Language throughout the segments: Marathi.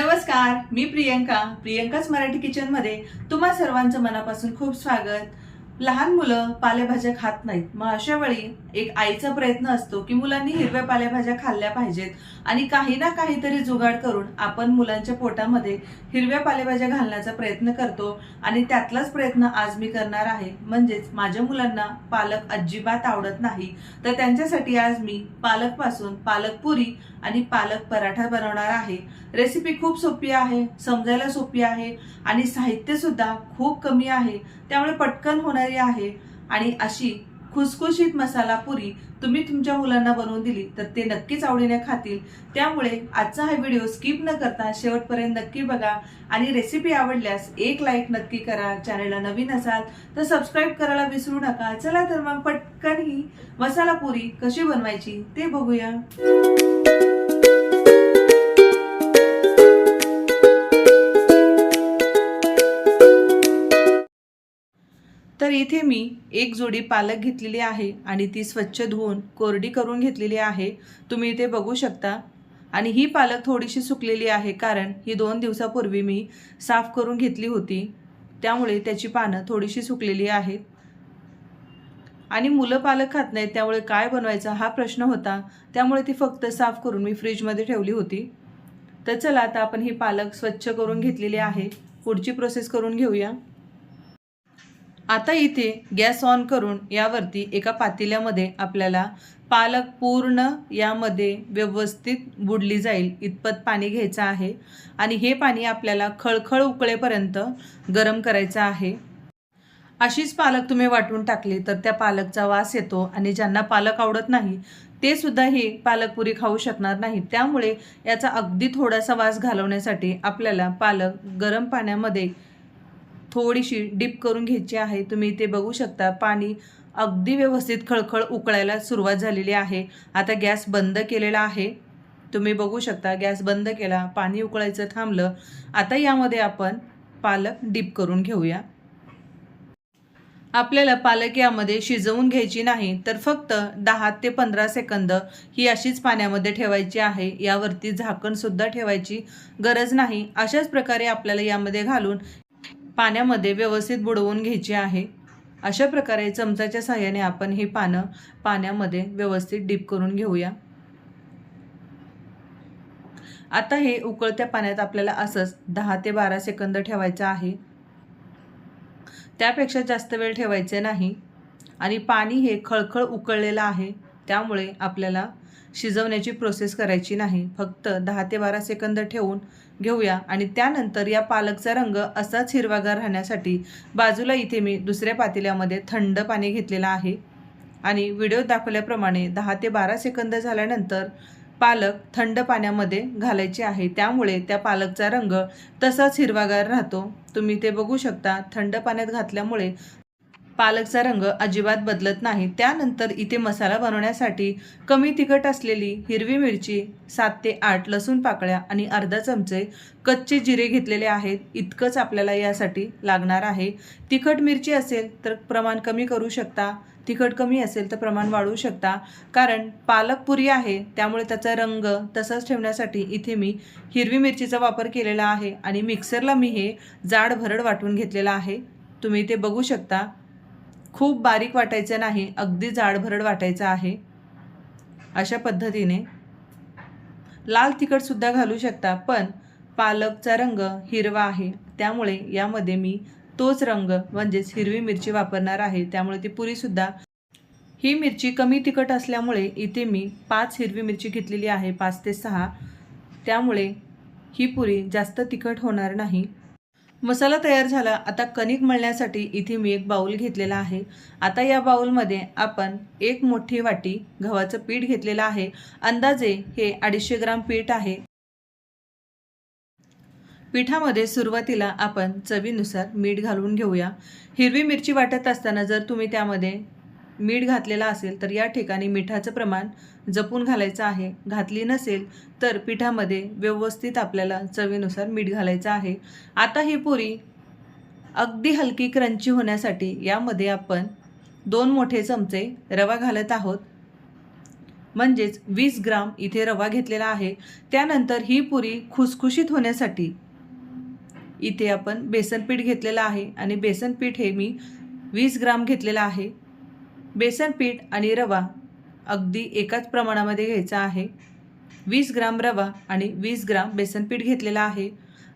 नमस्कार मी प्रियंका प्रियंकाच मराठी किचनमध्ये. तुम्हा सर्वांचं मनापासून खूप स्वागत. लहान मुलं पालेभाज्या खात नाहीत. मग अशा वेळी एक आईचा प्रयत्न असतो की मुलांनी हिरव्या पालेभाज्या खाल्ल्या पाहिजेत आणि काही ना काहीतरी जुगाड करून आपण मुलांच्या पोटामध्ये हिरव्या पालेभाज्या घालण्याचा प्रयत्न करतो आणि त्यातलाच प्रयत्न आज मी करणार आहे. म्हणजेच माझ्या मुलांना पालक अजिबात आवडत नाही. तर त्यांच्यासाठी आज मी पालकपासून पालक पुरी आणि पालक पराठा बनवणार आहे. रेसिपी खूप सोपी आहे समजायला सोपी आहे आणि साहित्य सुद्धा खूप कमी आहे. त्यामुळे पटकन होणारी आहे. आणि अशी खुसखुशीत मसाला पुरी तुम्ही तुमच्या मुलांना बनवून दिली तर ते नक्कीच आवडीने खातील. त्यामुळे आजचा हा व्हिडिओ स्किप न करता शेवटपर्यंत नक्की बघा. आणि रेसिपी आवडल्यास एक लाईक नक्की करा. चॅनलला नवीन असाल तर सबस्क्राईब करायला विसरू नका. चला तर मग पटकन ही मसाला पुरी कशी बनवायची ते बघूया. तर इथे मी एक जोडी पालक घेतलेली आहे आणि ती स्वच्छ धुवून कोरडी करून घेतलेली आहे. तुम्ही इथे बघू शकता. आणि ही पालक थोडीशी सुकलेली आहे कारण ही दोन दिवसापूर्वी मी साफ करून घेतली होती. त्यामुळे त्याची पानं थोडीशी सुकलेली आहेत. आणि मुलं पालक खात नाहीत त्यामुळे काय बनवायचा हा प्रश्न होता. त्यामुळे ती फक्त साफ करून मी फ्रीजमध्ये ठेवली होती. तर चला आता आपण ही पालक स्वच्छ करून घेतलेली आहे. पुढची प्रोसेस करून घेऊया. आता इथे गॅस ऑन करून यावरती एका पातेल्यामध्ये आपल्याला पालक पूर्ण यामध्ये व्यवस्थित बुडली जाईल इतपत पाणी घ्यायचं आहे. आणि हे पाणी आपल्याला खळखळ उकळेपर्यंत गरम करायचं आहे. अशीच पालक तुम्ही वाटून टाकली तर त्या पालकचा वास येतो आणि ज्यांना पालक आवडत नाही ते सुद्धा ही पालकपुरी खाऊ शकणार नाही त्यामुळे याचा अगदी थोडासा वास घालवण्यासाठी आपल्याला पालक गरम पाण्यामध्ये थोडीशी डिप करून घ्यायची आहे. तुम्ही इथे बघू शकता पाणी अगदी व्यवस्थित खळखळ उकळायला सुरुवात झालेली आहे. आता गॅस बंद केलेला आहे. तुम्ही बघू शकता गॅस बंद केला पाणी उकळायचं थांबलं. आता यामध्ये आपण पालक डिप करून घेऊया. आपल्याला पालक यामध्ये शिजवून घ्यायची नाही तर फक्त दहा ते पंधरा सेकंद ही अशीच पाण्यामध्ये ठेवायची आहे. यावरती झाकणसुद्धा ठेवायची गरज नाही. अशाच प्रकारे आपल्याला यामध्ये घालून पाण्यामध्ये व्यवस्थित बुडवून घ्यायची आहे. अशा प्रकारे चमचाच्या साहाय्याने आपण ही पानं पाण्यामध्ये व्यवस्थित डीप करून घेऊया. आता हे उकळत्या पाण्यात आपल्याला असंच दहा ते बारा सेकंद ठेवायचं आहे. त्यापेक्षा जास्त वेळ ठेवायचे नाही. आणि पाणी हे खळखळ उकळलेलं आहे. त्यामुळे आपल्याला शिजवण्याची प्रोसेस करायची नाही. फक्त दहा ते बारा सेकंद ठेवून घेऊया. आणि त्यानंतर या पालकचा रंग असाच हिरवागार राहण्यासाठी बाजूला इथे मी दुसऱ्या पातेल्यामध्ये थंड पाणी घेतलेलं आहे. आणि व्हिडिओ दाखवल्याप्रमाणे दहा ते बारा सेकंद झाल्यानंतर पालक थंड पाण्यामध्ये घालायचे आहे. त्यामुळे त्या पालकचा रंग तसाच हिरवागार राहतो. तुम्ही ते बघू शकता. थंड पाण्यात घातल्यामुळे पालकचा रंग अजिबात बदलत नाही. त्यानंतर इथे मसाला बनवण्यासाठी कमी तिखट असलेली हिरवी मिरची सात ते आठ लसूण पाकळ्या आणि अर्धा चमचे कच्चे जिरे घेतलेले आहेत. इतकंच आपल्याला यासाठी लागणार आहे. तिखट मिरची असेल तर प्रमाण कमी करू शकता. तिखट कमी असेल तर प्रमाण वाढवू शकता. कारण पालक पुरी आहे त्यामुळे त्याचा रंग तसाच ठेवण्यासाठी इथे मी हिरवी मिरचीचा वापर केलेला आहे आणि मिक्सरला मी हे जाड भरड वाटून घेतलेलं आहे. तुम्ही ते बघू शकता. खूप बारीक वाटायचं नाही अगदी जाडभरड वाटायचं आहे. अशा पद्धतीने लाल तिखटसुद्धा घालू शकता पण पालकचा रंग हिरवा आहे. त्यामुळे यामध्ये मी तोच रंग म्हणजेच हिरवी मिरची वापरणार आहे. त्यामुळे ती पुरीसुद्धा ही मिरची कमी तिखट असल्यामुळे इथे मी पाच हिरवी मिरची घेतलेली आहे पाच ते सहा. त्यामुळे ही पुरी जास्त तिखट होणार नाही. मसाला तयार झाला. आता कणिक मळण्यासाठी इथे मी एक बाऊल घेतलेला आहे. आता या बाऊलमध्ये आपण एक मोठी वाटी गव्हाचं पीठ घेतलेलं आहे. अंदाजे हे अडीचशे ग्राम पीठ आहे. पिठामध्ये सुरुवातीला आपण चवीनुसार मीठ घालून घेऊया. हिरवी मिरची वाटत असताना जर तुम्ही त्यामध्ये मीठ घातलेला असेल तर या ठिकाणी मिठाचं प्रमाण जपून घालायचं आहे. घातली नसेल तर पिठामध्ये व्यवस्थित आपल्याला चवीनुसार मीठ घालायचं आहे. आता ही पुरी अगदी हलकी क्रंची होण्यासाठी यामध्ये आपण दोन मोठे चमचे रवा घालत आहोत. म्हणजेच वीस ग्राम इथे रवा घेतलेला आहे. त्यानंतर ही पुरी खुसखुशीत होण्यासाठी इथे आपण बेसन पीठ घेतलेलं आहे. आणि बेसन पीठ हे मी वीस ग्राम घेतलेलं आहे. बेसन पीठ आणि रवा अगदी एकाच प्रमाणामध्ये घ्यायचा आहे. वीस ग्राम रवा आणि वीस ग्राम बेसन पीठ घेतलेला आहे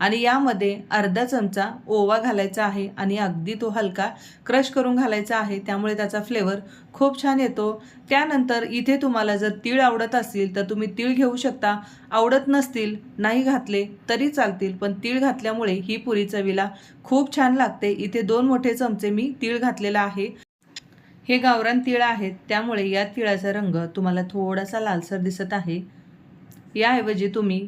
आणि यामध्ये अर्धा चमचा ओवा घालायचा आहे आणि अगदी तो हलका क्रश करून घालायचा आहे. त्यामुळे त्याचा फ्लेवर खूप छान येतो. त्यानंतर इथे तुम्हाला जर तीळ आवडत असतील तर तुम्ही तीळ घेऊ शकता. आवडत नसतील नाही घातले तरी चालतील पण तीळ घातल्यामुळे ही पुरी चवीला खूप छान लागते. इथे दोन मोठे चमचे मी तीळ घातलेला आहे. हे गावरान तीळ आहेत त्यामुळे या तिळाचा रंग तुम्हाला थोडासा लालसर दिसत आहे. याऐवजी तुम्ही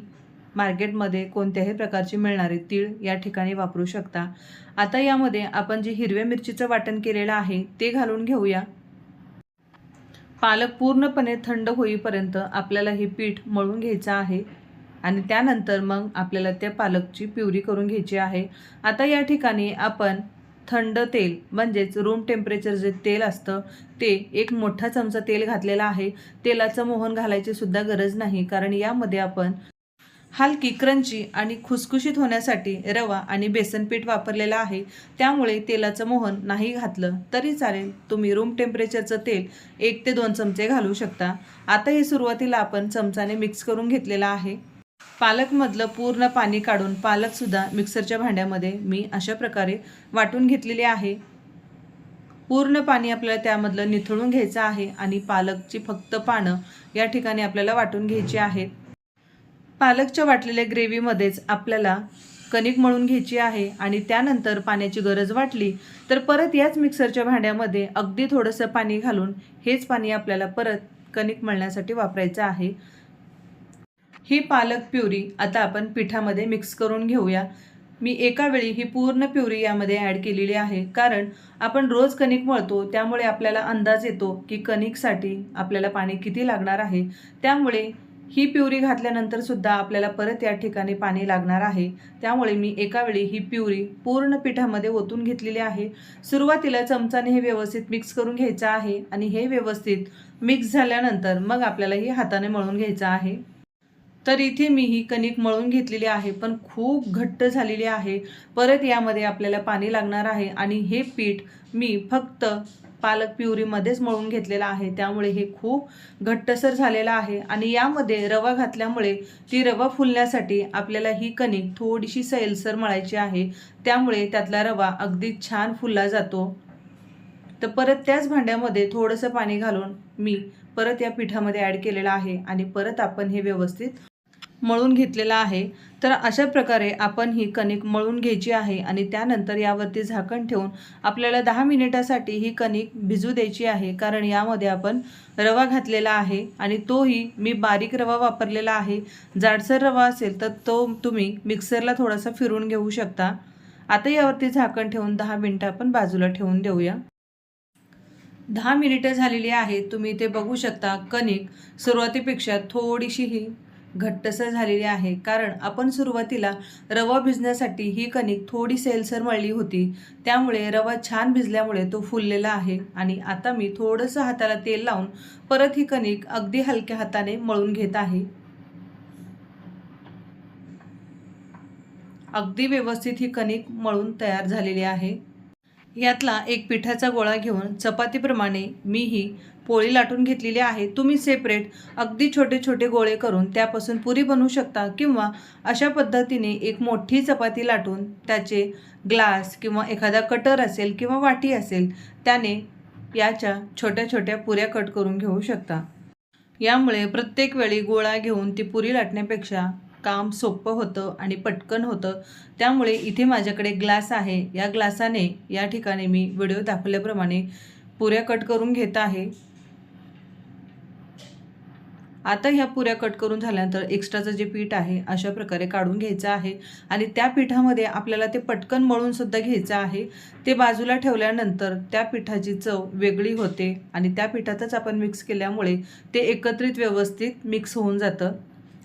मार्केटमध्ये कोणत्याही प्रकारचे मिळणारे तीळ या ठिकाणी वापरू शकता. आता यामध्ये आपण जे हिरव्या मिरचीचं वाटण केलेलं आहे ते घालून घेऊया. पालक पूर्णपणे थंड होईपर्यंत आपल्याला हे पीठ मळून घ्यायचं आहे आणि त्यानंतर मग आपल्याला त्या पालकची प्युरी करून घ्यायची आहे. आता या ठिकाणी आपण थंड तेल म्हणजेच रूम टेम्परेचर जे तेल असतं ते एक मोठा चमचा तेल घातलेला आहे. तेलाचं मोहन घालायची सुद्धा गरज नाही कारण यामध्ये आपण हलकी क्रंची आणि खुसखुशीत होण्यासाठी रवा आणि बेसन पीठ वापरलेलं आहे. त्यामुळे तेलाचं मोहन नाही घातलं तरी चालेल. तुम्ही रूम टेम्परेचरचं तेल एक ते दोन चमचे घालू शकता. आता हे सुरुवातीला आपण चमचाने मिक्स करून घेतलेलं आहे. पालकमधलं पूर्ण पाणी काढून पालकसुद्धा मिक्सरच्या भांड्यामध्ये मी अशा प्रकारे वाटून घेतलेले आहे. पूर्ण पाणी आपल्याला त्यामधलं निथळून घ्यायचं आहे आणि पालकची फक्त पानं या ठिकाणी आपल्याला वाटून घ्यायची आहेत. पालकच्या वाटलेल्या ग्रेव्हीमध्येच आपल्याला कणिक मळून घ्यायची आहे आणि त्यानंतर पाण्याची गरज वाटली तर परत याच मिक्सरच्या भांड्यामध्ये अगदी थोडंसं पाणी घालून हेच पाणी आपल्याला परत कणिक मळण्यासाठी वापरायचं आहे. ही पालक प्युरी आता आपण पिठामध्ये मिक्स करून घेऊया. मी एका वेळी ही पूर्ण प्युरी यामध्ये ॲड केलेली आहे. कारण आपण रोज कणिक मळतो त्यामुळे आपल्याला अंदाज येतो की कणिकसाठी आपल्याला पाणी किती लागणार आहे. त्यामुळे ही प्युरी घातल्यानंतर सुद्धा आपल्याला परत या ठिकाणी पाणी लागणार आहे. त्यामुळे मी एका वेळी ही प्युरी पूर्ण पिठामध्ये ओतून घेतलेली आहे. सुरुवातीला चमचाने हे व्यवस्थित मिक्स करून घ्यायचं आहे आणि हे व्यवस्थित मिक्स झाल्यानंतर मग आपल्याला ही हाताने मळून घ्यायचं आहे. तर इथे मी ही कणिक मळून घेतलेली आहे पण खूप घट्ट झालेली आहे. परत यामध्ये आपल्याला पाणी लागणार आहे आणि हे पीठ मी फक्त पालक प्युरीमध्येच मळून घेतलेलं आहे. त्यामुळे हे खूप घट्टसर झालेलं आहे आणि यामध्ये रवा घातल्यामुळे ती रवा फुलण्यासाठी आपल्याला ही कणिक थोडीशी सैलसर मळायची आहे. त्यामुळे त्यातला रवा अगदी छान फुलला जातो. तर परत त्याच भांड्यामध्ये थोडंसं पाणी घालून मी परत या पिठामध्ये ॲड केलेलं आहे आणि परत आपण हे व्यवस्थित मळून घेतलेला आहे. तर अशा प्रकारे आपण ही कणिक मळून घ्यायची आहे आणि त्यानंतर यावरती झाकण ठेवून आपल्याला दहा मिनिटासाठी ही कणिक भिजू द्यायची आहे. कारण यामध्ये आपण रवा घातलेला आहे आणि तोही मी बारीक रवा वापरलेला आहे. जाडसर रवा असेल तर तो तुम्ही मिक्सरला थोडासा फिरून घेऊ शकता. आता यावरती झाकण ठेवून दहा मिनटं आपण बाजूला ठेवून देऊया. दहा मिनिटं झालेली आहेत. तुम्ही इथे बघू शकता कणिक सुरुवातीपेक्षा थोडीशी ही घट्टसर झालेली आहे. कारण आपण सुरुवातीला रवा भिजण्यासाठी ही कणिक थोडी सेलसर मळली होती. त्यामुळे रवा छान भिजल्यामुळे तो फुललेला आहे. आणि आता मी थोडंसं हाताला तेल लावून परत ही कणिक अगदी हलक्या हाताने मळून घेत आहे. अगदी व्यवस्थित ही कणिक मळून तयार झालेली आहे. यातला एक पिठाचा गोळा घेऊन चपातीप्रमाणे मी ही पोळी लाटून घेतलेली आहे. तुम्ही सेपरेट अगदी छोटे छोटे गोळे करून त्यापासून पुरी बनवू शकता किंवा अशा पद्धतीने एक मोठी चपाती लाटून त्याचे ग्लास किंवा एखादा कटर असेल किंवा वाटी असेल त्याने याच्या छोट्या छोट्या पुऱ्या कट करून घेऊ शकता. यामुळे प्रत्येक वेळी गोळा घेऊन ती पुरी लाटण्यापेक्षा काम सोपं होतं आणि पटकन होतं. त्यामुळे इथे माझ्याकडे ग्लास आहे. या ग्लासाने या ठिकाणी मी व्हिडिओ दाखवल्याप्रमाणे पुऱ्या कट करून घेत आहे. आता ह्या पुऱ्या कट करून झाल्यानंतर एक्स्ट्राचं जे पीठ आहे अशा प्रकारे काढून घ्यायचं आहे. आणि त्या पिठामध्ये आपल्याला ते पटकन मळूनसुद्धा घ्यायचं आहे. ते बाजूला ठेवल्यानंतर त्या पिठाची चव वेगळी होते. आणि त्या पिठातच आपण मिक्स केल्यामुळे ते एकत्रित व्यवस्थित मिक्स होऊन जातं.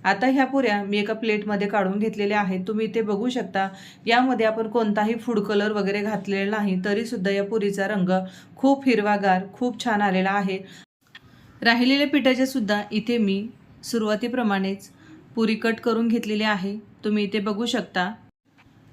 आता ह्या पुऱ्या मी एका प्लेटमध्ये काढून घेतलेल्या आहेत. तुम्ही इथे बघू शकता यामध्ये आपण कोणताही फूड कलर वगैरे घातलेला नाही तरीसुद्धा या पुरीचा रंग खूप हिरवागार खूप छान आलेला आहे. राहिलेल्या पिठाच्या सुद्धा इथे मी सुरुवातीप्रमाणेच पुरी कट करून घेतलेली आहे. तुम्ही इथे बघू शकता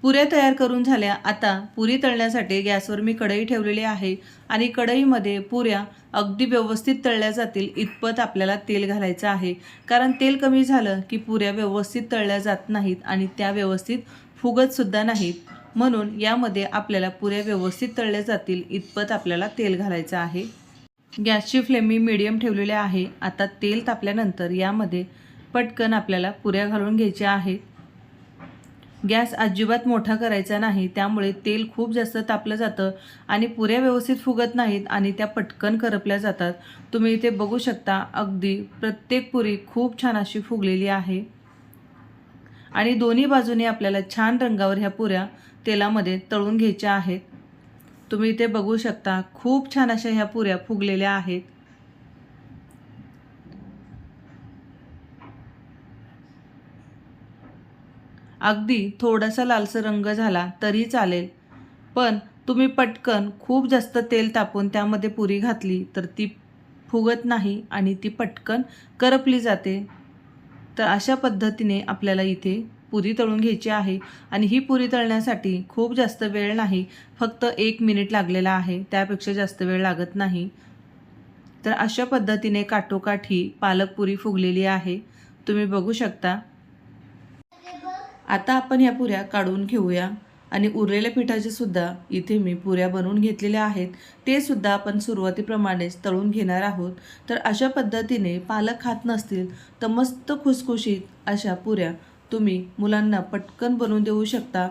पुऱ्या तयार करून झाल्या. आता पुरी तळण्यासाठी गॅसवर मी कढई ठेवलेली आहे आणि कढईमध्ये पुऱ्या अगदी व्यवस्थित तळल्या जातील इतपत आपल्याला तेल घालायचं आहे. कारण तेल कमी झालं की पुऱ्या व्यवस्थित तळल्या जात नाहीत आणि त्या व्यवस्थित फुगतसुद्धा नाहीत. म्हणून यामध्ये आपल्याला पुऱ्या व्यवस्थित तळल्या जातील इतपत आपल्याला तेल घालायचं आहे. गॅसची फ्लेम मी मिडियम ठेवलेली आहे. आता तेल तापल्यानंतर यामध्ये पटकन आपल्याला पुऱ्या घालून घ्यायच्या आहेत गॅस अजिबात मोठा करायचा नाही त्यामुळे तेल खूप जास्त तापलं जातं आणि पुऱ्या व्यवस्थित फुगत नाहीत आणि त्या पटकन करपल्या जातात. तुम्ही इथे बघू शकता अगदी प्रत्येक पुरी खूप छान अशी फुगलेली आहे. आणि दोन्ही बाजूने आपल्याला छान रंगावर ह्या पुऱ्या तेलामध्ये तळून घ्यायच्या आहेत. तुम्ही इथे बघू शकता खूप छान अशा ह्या पुऱ्या फुगलेल्या आहेत. अगदी थोडासा लालसर रंग झाला तरी चालेल. पण तुम्ही पटकन खूप जास्त तेल तापून त्यामध्ये पुरी घातली तर ती फुगत नाही आणि ती पटकन करपली जाते. तर अशा पद्धतीने आपल्याला इथे पुरी तळून घ्यायची आहे आणि ही पुरी तळण्यासाठी खूप जास्त वेळ नाही फक्त एक मिनिट लागलेला आहे त्यापेक्षा जास्त वेळ लागत नाही. तर अशा पद्धतीने काठोकाठी पालक पुरी फुगलेली आहे. तुम्ही बघू शकता. आता आपण या पुऱ्या काढून घेऊया. आणि उरलेल्या पिठाचे सुद्धा इथे मी पुऱ्या बनवून घेतलेल्या आहेत. ते सुद्धा आपण सुरुवातीप्रमाणेच तळून घेणार आहोत. तर अशा पद्धतीने पालक खात नसतील तर मस्त खुसखुशीत अशा पुऱ्या तुम्ही मुलांना पटकन बनवून देऊ शकता.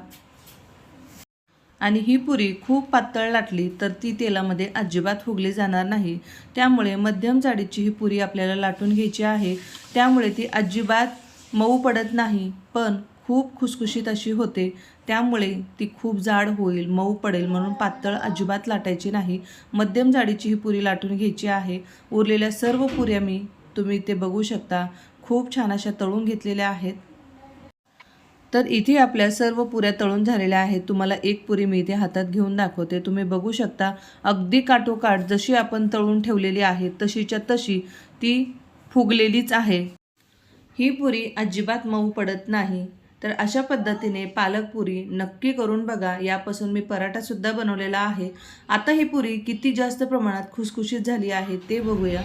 आणि ही पुरी खूप पातळ लाटली तर ती तेलामध्ये अजिबात फुगली जाणार नाही. त्यामुळे मध्यम जाडीची ही पुरी आपल्याला लाटून घ्यायची आहे. त्यामुळे ती अजिबात मऊ पडत नाही. पण खूप खुसखुशीत अशी होते. त्यामुळे ती खूप जाड होईल मऊ पडेल म्हणून पातळ अजिबात लाटायची नाही. मध्यम जाडीची ही पुरी लाटून घ्यायची आहे. उरलेल्या सर्व पुऱ्या मी तुम्ही ते बघू शकता. खूप छान अशा तळून घेतलेल्या आहेत. तर इथे आपल्या सर्व पुऱ्या तळून झालेल्या आहेत. तुम्हाला एक पुरी मी इथे हातात घेऊन दाखवते. तुम्ही बघू शकता अगदी काठोकाठ जशी आपण तळून ठेवलेली आहे तशीच्या तशी ती फुगलेलीच आहे. ही पुरी अजिबात मऊ पडत नाही. तर अशा पद्धतीने पालक पुरी नक्की करून बघा. यापासून मी पराठासुद्धा बनवलेला आहे. आता ही पुरी किती जास्त प्रमाणात खुसखुशीत झाली आहे ते बघूया.